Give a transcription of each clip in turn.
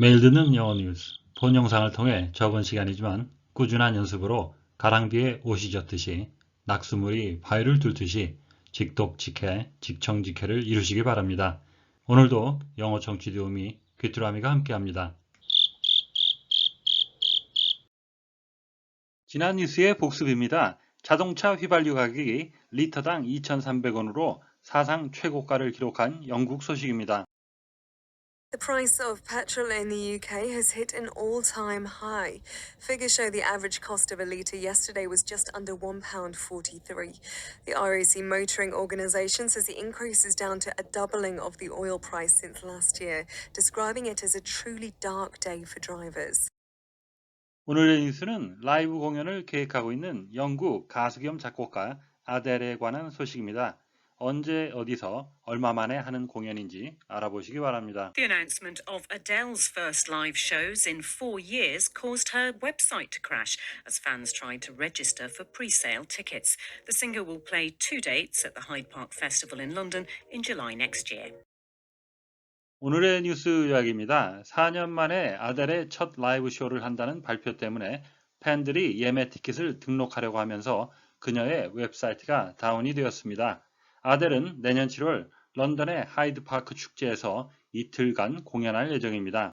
매일 듣는 영어 뉴스, 본 영상을 통해 적은 시간이지만 꾸준한 연습으로 가랑비에 옷이 젖듯이 낙수물이 바위를 뚫듯이 직독직해, 직청직해를 이루시기 바랍니다. 오늘도 영어 청취 도우미 귀뚜라미가 함께합니다. 지난 뉴스의 복습입니다. 자동차 휘발유 가격이 리터당 2,300원으로 사상 최고가를 기록한 영국 소식입니다. The price of petrol in the UK has hit an all time high. Figures show the average cost of a litre yesterday was just under £1.43. The RAC Motoring Organisation says the increase is down to a doubling of the oil price since last year, describing it as a truly dark day for drivers. 오늘의 뉴스는 라이브 공연을 계획하고 있는 영국 가수 겸 작곡가 아델에 관한 소식입니다. 언제 어디서 얼마 만에 하는 공연인지 알아보시기 바랍니다. The announcement of Adele's first live shows in four years caused her website to crash as fans tried to register for pre sale tickets. The singer will play two dates at the Hyde Park Festival in London in July next year. 오늘의 뉴스 이야기입니다. 4년 만에 아델의 첫 라이브 쇼를 한다는 발표 때문에 팬들이 예매 티켓을 등록하려고 하면서 그녀의 웹사이트가 다운이 되었습니다. 아델은 내년 7월 런던의 하이드 파크 축제에서 이틀간 공연할 예정입니다.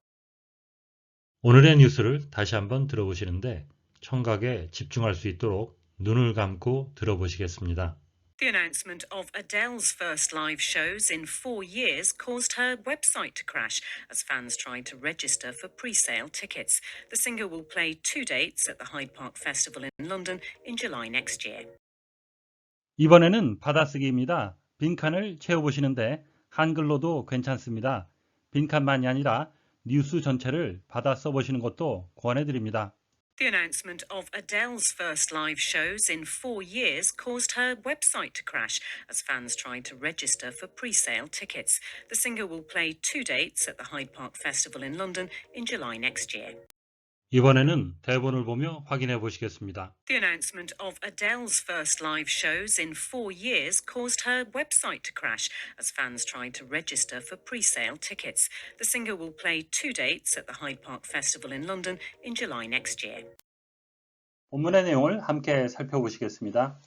오늘의 뉴스를 다시 한번 들어보시는데 청각에 집중할 수 있도록 눈을 감고 들어보시겠습니다. The announcement of Adele's first live shows in four years caused her website to crash as fans tried to register for pre sale tickets. The singer will play two dates at the Hyde Park Festival in London in July next year. 이번에는 받아쓰기입니다. 빈칸을 채워보시는데 한글로도 괜찮습니다. 빈칸만이 아니라 뉴스 전체를 받아 써보시는 것도 권해드립니다. The announcement of Adele's first live shows in four years caused her website to crash as fans tried to register for pre sale tickets. The singer will play two dates at the Hyde Park Festival in London in July next year. 이번에는 대본을 보며 확인해 보시겠습니다. The announcement of Adele's first live shows in four years caused her website to crash as fans tried to register for pre sale tickets. The singer will play two dates at the Hyde Park Festival in London in July next year. 본문의 내용을 함께 살펴보시겠습니다.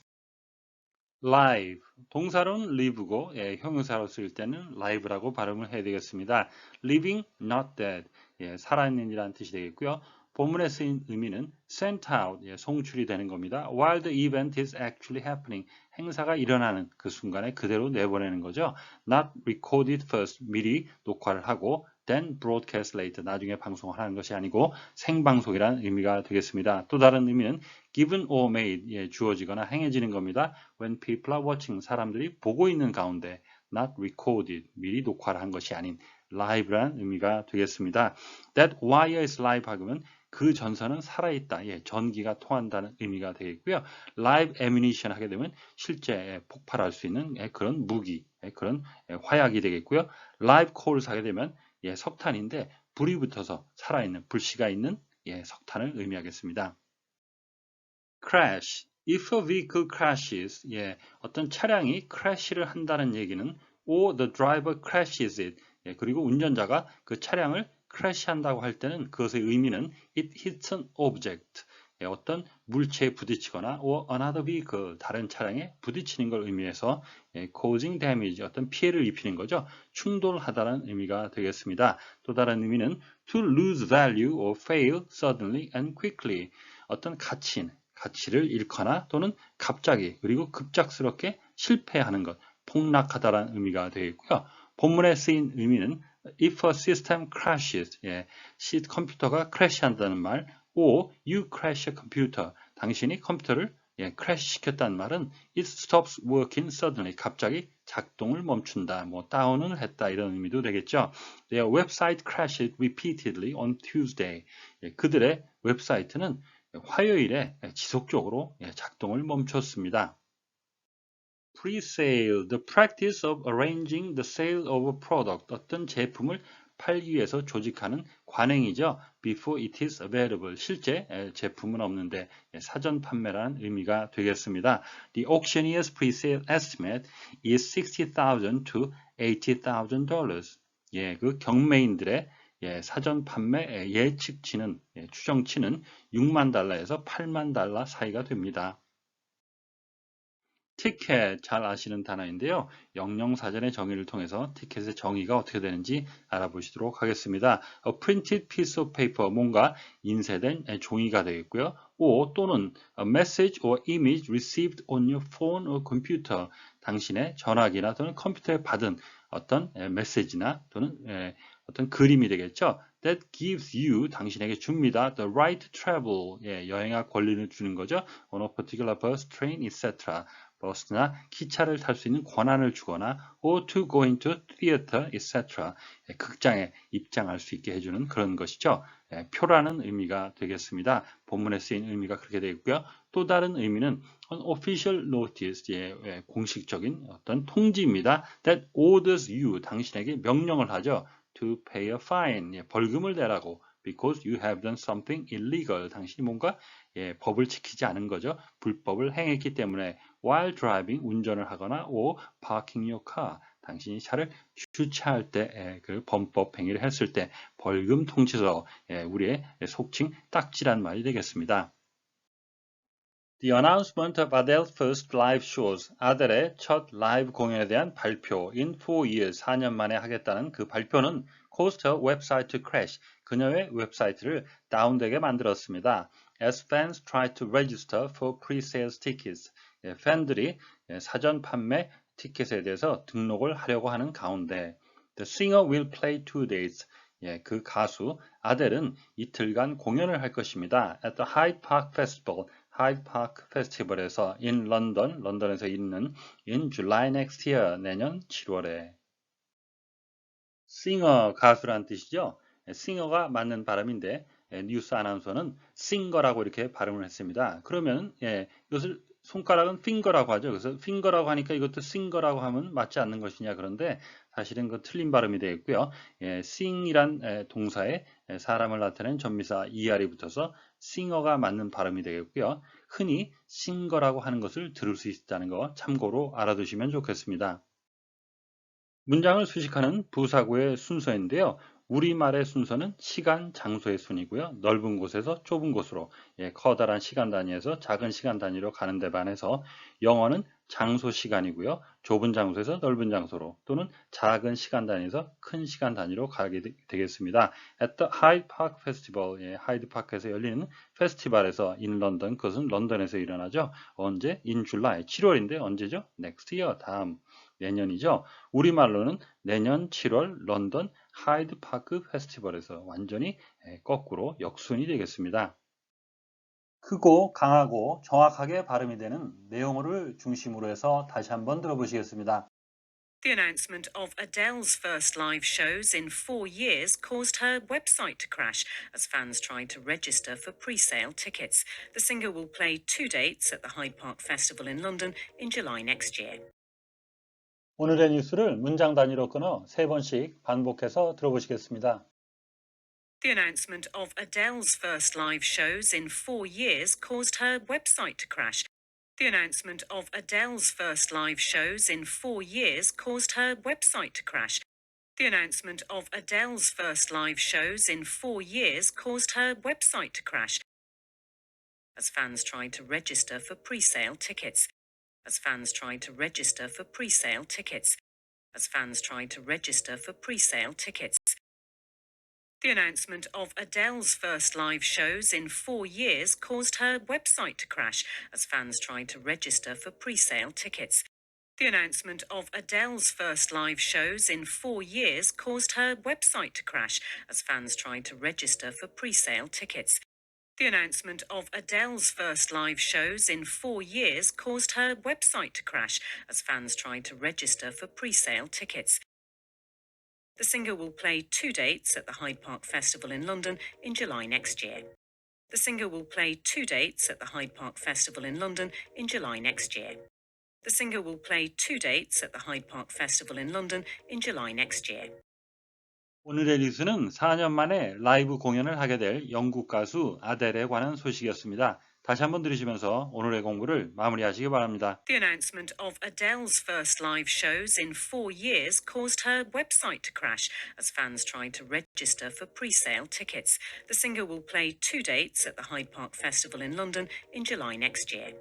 live, 동사로는 live고 예, 형용사로 쓸 때는 live라고 발음을 해야 되겠습니다. living, not dead, 예, 살아있는 이라는 뜻이 되겠고요. 본문에 쓰인 의미는 sent out, 예, 송출이 되는 겁니다. while the event is actually happening, 행사가 일어나는 그 순간에 그대로 내보내는 거죠. not recorded first, 미리 녹화를 하고 then broadcast later, 나중에 방송을 하는 것이 아니고 생방송이라는 의미가 되겠습니다. 또 다른 의미는 given or made, 예, 주어지거나 행해지는 겁니다. when people are watching, 사람들이 보고 있는 가운데 not recorded, 미리 녹화를 한 것이 아닌 live라는 의미가 되겠습니다. That wire is live 하면 그 전선은 살아있다. 예, 전기가 통한다는 의미가 되겠고요. live ammunition 하게 되면 실제 폭발할 수 있는 예, 그런 무기, 예, 그런 예, 화약이 되겠고요. live coals 하게 되면 예, 석탄인데 불이 붙어서 살아있는 불씨가 있는 예, 석탄을 의미하겠습니다. crash. If a vehicle crashes, 예, 어떤 차량이 crash를 한다는 얘기는 or the driver crashes it, 예, 그리고 운전자가 그 차량을 크래시한다고 할 때는 그것의 의미는 it hits an object, 예, 어떤 물체에 부딪히거나 or another vehicle, 다른 차량에 부딪히는 걸 의미해서 예, causing damage, 어떤 피해를 입히는 거죠. 충돌하다는 의미가 되겠습니다. 또 다른 의미는 to lose value or fail suddenly and quickly, 어떤 가치, 가치를 잃거나 또는 갑자기 그리고 급작스럽게 실패하는 것, 폭락하다라는 의미가 되겠고요. 본문에 쓰인 의미는 if a system crashes, 예, 시, 컴퓨터가 크래시한다는 말, or you crash a computer, 당신이 컴퓨터를 예, 크래시 시켰다는 말은 it stops working suddenly, 갑자기 작동을 멈춘다, 뭐 다운을 했다 이런 의미도 되겠죠. Their website crashed repeatedly on Tuesday. 예, 그들의 웹사이트는 화요일에 지속적으로 작동을 멈췄습니다. Pre-sale, the practice of arranging the sale of a product, 어떤 제품을 팔기 위해서 조직하는 관행이죠. Before it is available, 실제 제품은 없는데 사전 판매라는 의미가 되겠습니다. The auctioneer's pre-sale estimate is $60,000 to $80,000. 예, 그 경매인들의 예, 사전 판매 예, 예측치는 예, 추정치는 6만 달러에서 8만 달러 사이가 됩니다. 티켓 잘 아시는 단어인데요. 영영사전의 정의를 통해서 티켓의 정의가 어떻게 되는지 알아보시도록 하겠습니다. A printed piece of paper, 뭔가 인쇄된 종이가 되겠고요. or 또는 a message or image received on your phone or computer, 당신의 전화기나 또는 컴퓨터에 받은 어떤 메시지나 또는 어떤 그림이 되겠죠. That gives you, 당신에게 줍니다. The right to travel, 예, 여행할 권리를 주는 거죠. On a particular bus, train, etc. 버스나 기차를 탈 수 있는 권한을 주거나 or to go into theater, etc. 예, 극장에 입장할 수 있게 해주는 그런 것이죠. 예, 표라는 의미가 되겠습니다. 본문에 쓰인 의미가 그렇게 되겠고요. 또 다른 의미는 an official notice, 예, 예, 공식적인 어떤 통지입니다. That orders you, 당신에게 명령을 하죠. to pay a fine, 예, 벌금을 내라고. because you have done something illegal. 당신이 뭔가 예, 법을 지키지 않은 거죠. 불법을 행했기 때문에 while driving 운전을 하거나 or parking your car 당신이 차를 주차할 때 그 범법 행위를 했을 때 벌금 통지서 예, 우리의 속칭 딱지란 말이 되겠습니다. The announcement of Adele's first live shows, 아델의 첫 라이브 공연에 대한 발표 in four years, 4년 만에 하겠다는 그 발표는 her website crash, 그녀의 웹사이트를 다운되게 만들었습니다. As fans tried to register for pre-sales tickets, 예, 팬들이 예, 사전 판매 티켓에 대해서 등록을 하려고 하는 가운데 The singer will play two days. 예, 그 가수 아델은 이틀간 공연을 할 것입니다. At the Hyde Park Festival, Hyde Park Festival에서 in London, 런던에서 있는 in July next year, 내년 7월에. singer 가수란 뜻이죠. 싱어가 맞는 발음인데 뉴스 아나운서는 싱거라고 이렇게 발음을 했습니다. 그러면 예, 이것을 손가락은 핑거라고 하죠. 그래서 핑거라고 하니까 이것도 싱거라고 하면 맞지 않는 것이냐 그런데 사실은 그 틀린 발음이 되겠고요. 예, sing이란 에, 동사에 에, 사람을 나타내는 전미사 er이 붙어서 싱어가 맞는 발음이 되겠고요. 흔히 싱거라고 하는 것을 들을 수 있다는 거 참고로 알아두시면 좋겠습니다. 문장을 수식하는 부사구의 순서인데요. 우리말의 순서는 시간, 장소의 순이고요. 넓은 곳에서 좁은 곳으로 예, 커다란 시간 단위에서 작은 시간 단위로 가는 데 반해서 영어는 장소 시간이고요. 좁은 장소에서 넓은 장소로 또는 작은 시간 단위에서 큰 시간 단위로 가게 되겠습니다. At the Hyde Park Festival, 예, 하이드 파크에서 열리는 페스티벌에서 in London, 그것은 런던에서 일어나죠. 언제? in July, 7월인데 언제죠? next year, 다음. 내년이죠. 우리말로는 내년 7월 런던 하이드 파크 페스티벌에서 완전히 거꾸로 역순이 되겠습니다. 크고 강하고 정확하게 발음이 되는 내용어를 중심으로 해서 다시 한번 들어보시겠습니다. The announcement of Adele's first live shows in four years caused her website to crash as fans tried to register for pre sale tickets. The singer will play two dates at the Hyde Park Festival in London in July next year. 오늘의 뉴스를 문장 단위로 끊어 세 번씩 반복해서 들어보시겠습니다. The announcement of Adele's first live shows in four years caused her website to crash. The announcement of Adele's first live shows in four years caused her website to crash. The announcement of Adele's first live shows in four years caused her website to crash as fans tried to register for pre sale tickets. As fans tried to register for pre sale tickets. As fans tried to register for pre sale tickets. The announcement of Adele's first live shows in four years caused her website to crash as fans tried to register for pre sale tickets. The announcement of Adele's first live shows in four years caused her website to crash as fans tried to register for pre sale tickets. The announcement of Adele's first live shows in four years caused her website to crash as fans tried to register for pre sale tickets. The singer will play two dates at the Hyde Park Festival in London in July next year. The singer will play two dates at the Hyde Park Festival in London in July next year. The singer will play two dates at the Hyde Park Festival in London in July next year. 오늘의 뉴스는 4년 만에 라이브 공연을 하게 될 영국 가수 아델에 관한 소식이었습니다. 다시 한번 들으시면서 오늘의 공부를 마무리하시기 바랍니다. The announcement of Adele's first live shows in four years caused her website to crash as fans tried to register for pre sale tickets. The singer will play two dates at the Hyde Park Festival in London in July next year.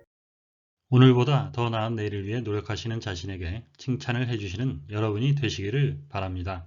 오늘보다 더 나은 내일을 위해 노력하시는 자신에게 칭찬을 해주시는 여러분이 되시기를 바랍니다.